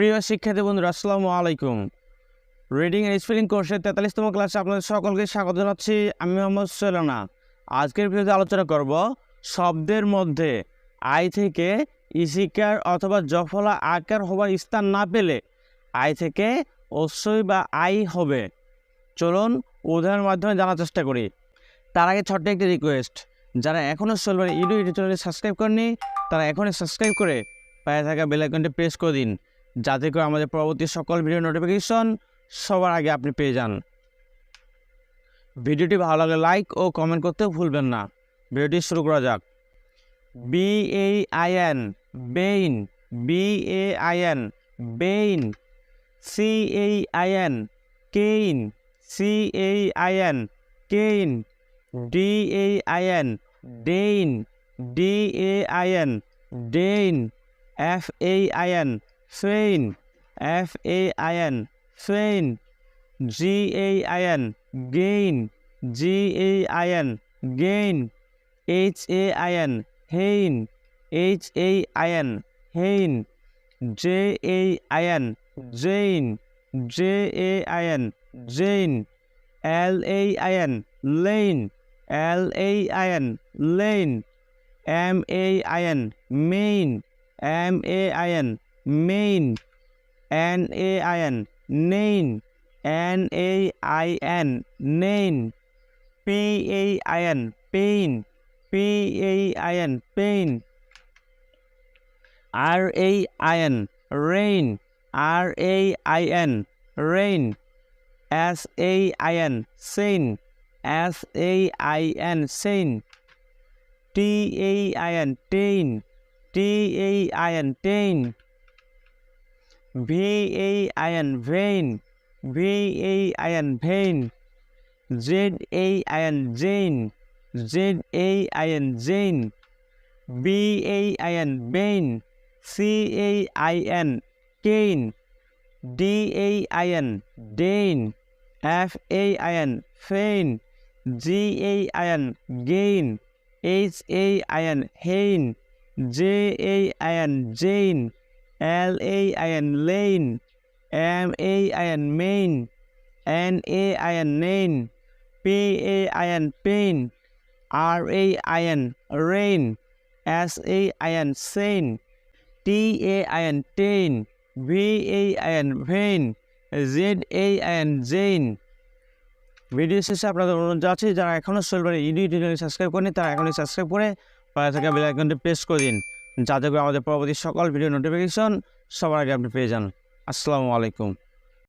প্রিয় শিক্ষার্থী বন্ধুরা, আসসালামু আলাইকুম। রিডিং এন্ড স্পেলিং কোর্সের তেতাল্লিশতম ক্লাসে আপনাদের সকলকে স্বাগত জানাচ্ছি। আমি মোহাম্মদ সেলানা। আজকের ভিডিওতে আলোচনা করব শব্দের মধ্যে আই থেকে ইসিকার অথবা জফলা আকার হবার স্থান না পেলে আই থেকে অবশ্যই বা আই হবে। চলুন উদাহরণের মাধ্যমে জানার চেষ্টা করি। তার আগে ছোট্ট একটি রিকোয়েস্ট যারা এখনও সোলবার ইউটিউব চ্যানেলটি সাবস্ক্রাইব করেনি তারা এখনই সাবস্ক্রাইব করে পায়ে থাকা বেল আইকনটি প্রেস করে দিন। যাতে করে আমাদের পরবর্তী সকল ভিডিও নোটিফিকেশন সবার আগে আপনি পেয়ে যান। ভিডিওটি ভালো লাগলে লাইক ও কমেন্ট করতে ভুলবেন না। ভিডিওটি শুরু করা যাক। B A I N bain B A I N bain C A I N cain C A I N cain D A I N dain D A I N dain F A I N fain F A I N fain G A I N gain G A I N gain H A I N hain H A I N hain J A I N jain J A I N jain L A I N lain L A I N lain M A I N main M A I N main N A I N nain N A I N nain P A I N pain P A I N pain R A I N rain R A I N rain S A I N sain S A I N sain T A I N tain T A I N tain V A I N vain V A I N vain Z A I N zain Z A I N zain B A I N bain C A I N cain D A I N dain F A I N fain G A I N gain H A I N hain J A I N jain L A I N lain M A I N main N A I N nain P A I N pain R A I N rain S A I N sain T A I N tain V A I N vain Z A I N zain video শেষে আপনাদের অনুরোধ যাচ্ছে যারা এখনও সোলবারে channel subscribe করেনি তারা এখনই subscribe করে পাশে থাকা বেল আইকনটি প্রেস করে দিন। যাতে করে আমাদের পরবর্তী সকল ভিডিও নোটিফিকেশন সবার আগে আপনি পেয়ে যান। আসসালামু আলাইকুম।